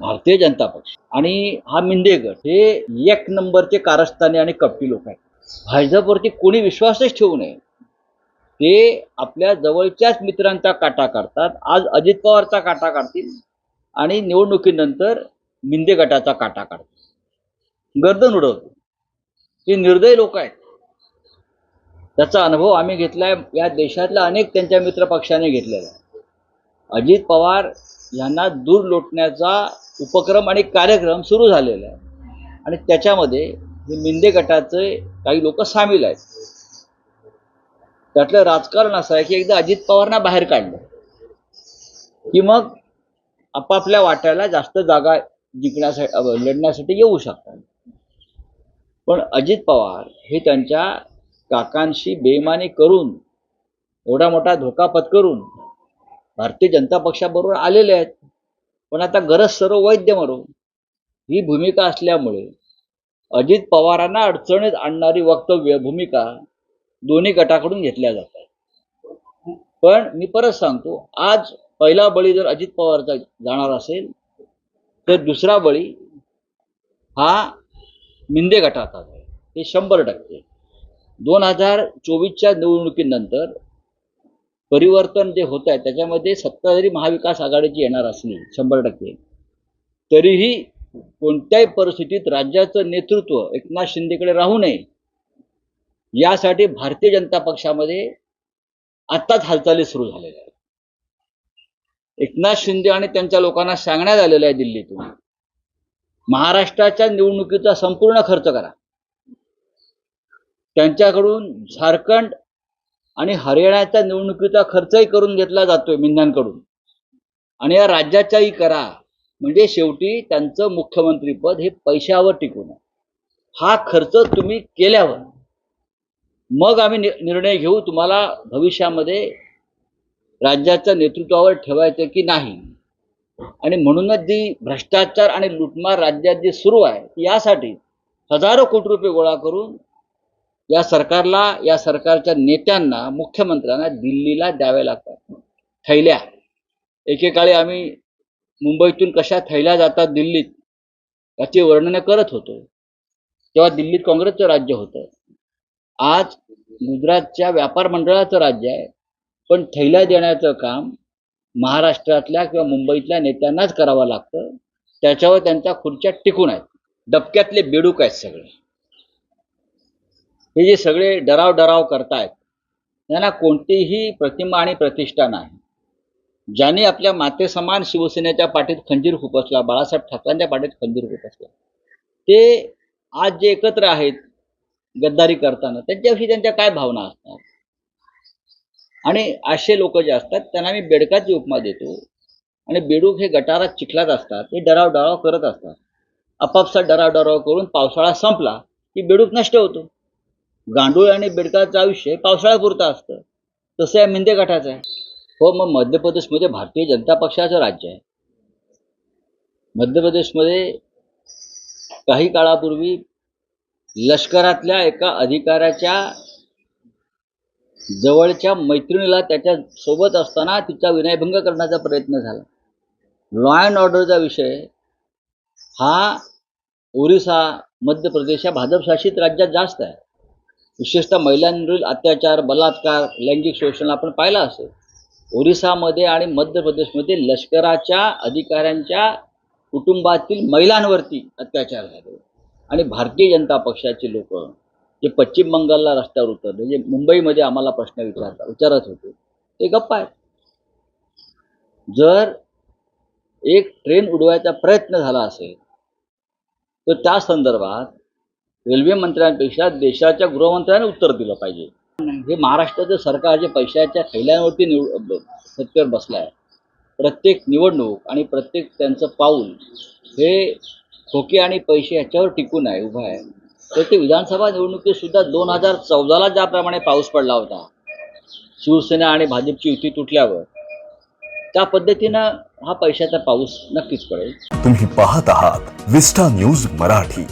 भारतीय जनता पक्ष. आणि हा मिंदे गट हे एक नंबरचे कारस्थानी आणि कपटी लोक आहेत. भाजपवरती कोणी विश्वासच ठेवू नये. ते आपल्या जवळच्याच मित्रांचा काटा काढतात. आज अजित पवारचा काटा काढतील आणि निवडणुकीनंतर मिंदे गटाचा काटा काढतील. गर्दन उडवतो हे निर्दय लोक आहेत. त्याचा अनुभव आम्ही घेतलाय. या देशातल्या अनेक त्यांच्या मित्र पक्षाने घेतलेला आहे. अजित पवार यांना दूर लोटण्याचा उपक्रम आणि कार्यक्रम सुरू झालेला आहे आणि त्याच्यामध्ये हे मिंदे गटाचे काही लोक सामील आहेत. त्यातलं राजकारण असं आहे की एकदा अजित पवारना बाहेर काढलं. की मग आपापल्या वाट्याला जास्त जागा जिंकण्यासाठी लढण्यासाठी येऊ शकतात. पण अजित पवार हे त्यांच्या काकांशी बेईमानी करून एवढा मोठा धोका पत्करून भारतीय जनता पक्षाबरोबर आलेले आहेत. पण आता गरज सर्व वैद्य मरो ही भूमिका असल्यामुळे अजित पवारांना अडचणीत आणणारी वक्तव्य भूमिका दोन्ही गटाकडून घेतल्या जातात. पण मी परत सांगतो आज पहिला बळी जर अजित पवारचा जाणार असेल तर दुसरा बळी हा मिंदे गटाचा आहे. हे शंभर टक्के. दोन हजार चोवीसच्या निवडणुकीनंतर परिवर्तन जे होत आहे त्याच्यामध्ये सत्ता जरी महाविकास आघाडीची येणार असली शंभर टक्के तरीही कोणत्याही परिस्थितीत राज्याचं नेतृत्व एकनाथ शिंदेकडे राहू नये यासाठी भारतीय जनता पक्षामध्ये आत्ताच हालचाली सुरू झालेल्या आहेत. एकनाथ शिंदे आणि त्यांच्या लोकांना सांगण्यात आलेलं आहे दिल्लीतून महाराष्ट्राच्या निवडणुकीचा संपूर्ण खर्च करा. त्यांच्याकडून झारखंड आणि हरियाणाच्या निवडणुकीचा खर्चही करून घेतला जातोय मिंधांकडून आणि या राज्याच्याही करा. म्हणजे शेवटी त्यांचं मुख्यमंत्रीपद हे पैशावर टिकून हा खर्च तुम्ही केल्यावर मग आम्ही नि- निर्णय घेऊ तुम्हाला भविष्यामध्ये राज्याच्या नेतृत्वावर ठेवायचं की नाही. आणि म्हणूनच जी भ्रष्टाचार आणि लुटमार राज्यात जी सुरू आहे यासाठी हजारो कोटी रुपये गोळा करून या सरकारला या सरकारच्या नेत्यांना मुख्यमंत्र्यांना दिल्लीला द्यावे लागतात. थैल्या. एकेकाळी आम्ही मुंबईतून कशा थैल्या जातात दिल्लीत याची वर्णनं करत होतो. तेव्हा दिल्लीत काँग्रेसचं राज्य होतं. आज गुजरातच्या व्यापार मंडळाचं राज्य आहे पण थैल्या देण्याचं काम महाराष्ट्रातल्या किंवा मुंबईतल्या नेत्यांनाच करावं लागतं. त्याच्यावर त्यांच्या खुर्च्या टिकून आहेत. डबक्यातले बेडूक आहेत सगळे. हे जे सगळे डराव डराव करतायत त्यांना कोणतीही प्रतिमा आणि प्रतिष्ठा नाही. ज्यांनी आपल्या मातेसमान शिवसेनेच्या पाठीत खंजीर खुपसला बाळासाहेब ठाकरेंच्या पाठीत खंजीर खुपसला. ते आज जे एकत्र आहेत गद्दारी करताना त्यांच्याविषयी त्यांच्या काय भावना असतात? आणि असे लोक जे असतात त्यांना मी बेडकाची उपमा देतो. आणि बेडूक हे गटारात चिखलात असतात हे डराव डराव करत असतात. आपापसात डराव डराव करून पावसाळा संपला की बेडूक नष्ट होतो. गांडूळ आणि बेडकाचं आयुष्य हे पावसाळ्यापुरतं असतं. तसं या मिंदे गटाचं आहे. हो मग मध्य प्रदेशमध्ये भारतीय जनता पक्षाचं राज्य आहे. मध्य प्रदेशमध्ये काही काळापूर्वी लष्करातल्या एका अधिकाऱ्याच्या जवळच्या मैत्रिणीला त्याच्या सोबत असताना तिचा विनयभंग करण्याचा प्रयत्न झाला. लॉ अँड ऑर्डरचा विषय हा ओरिसा मध्य प्रदेश या भाजपशासित राज्यात जास्त आहे. विशेषतः महिलांवरील अत्याचार बलात्कार लैंगिक शोषण आपण पाहिलं असेल. ओरिसामध्ये आणि मध्य प्रदेशमध्ये लष्कराच्या अधिकाऱ्यांच्या कुटुंबातील महिलांवरती अत्याचार झाले. आणि भारतीय जनता पक्षाचे लोक जे पश्चिम बंगालला रस्त्यावर उतरले जे मुंबईमध्ये आम्हाला प्रश्न विचारता विचारत होते ते गप्पा आहेत. जर एक ट्रेन उडवायचा प्रयत्न झाला असेल तर त्या संदर्भात रेल्वे मंत्र्यांपेक्षा देशाच्या गृहमंत्र्याने उत्तर दिलं पाहिजे. हे महाराष्ट्राचं सरकार जे पैशाच्या खैल्यांवरती निवड सत्तेवर बसलं आहे प्रत्येक निवडणूक आणि प्रत्येक त्यांचं पाऊल हे खोके आणि पैसे ह्याच्यावर टिकून आहे उभं आहे. तर ते विधानसभा निवडणुकीतसुद्धा दोन हजार चौदाला ज्याप्रमाणे पाऊस पडला होता शिवसेना आणि भाजपची युती तुटल्यावर त्या पद्धतीनं हा पैशाचा पाऊस नक्कीच पडेल. तुम्ही पाहत आहात विस्टा न्यूज मराठी.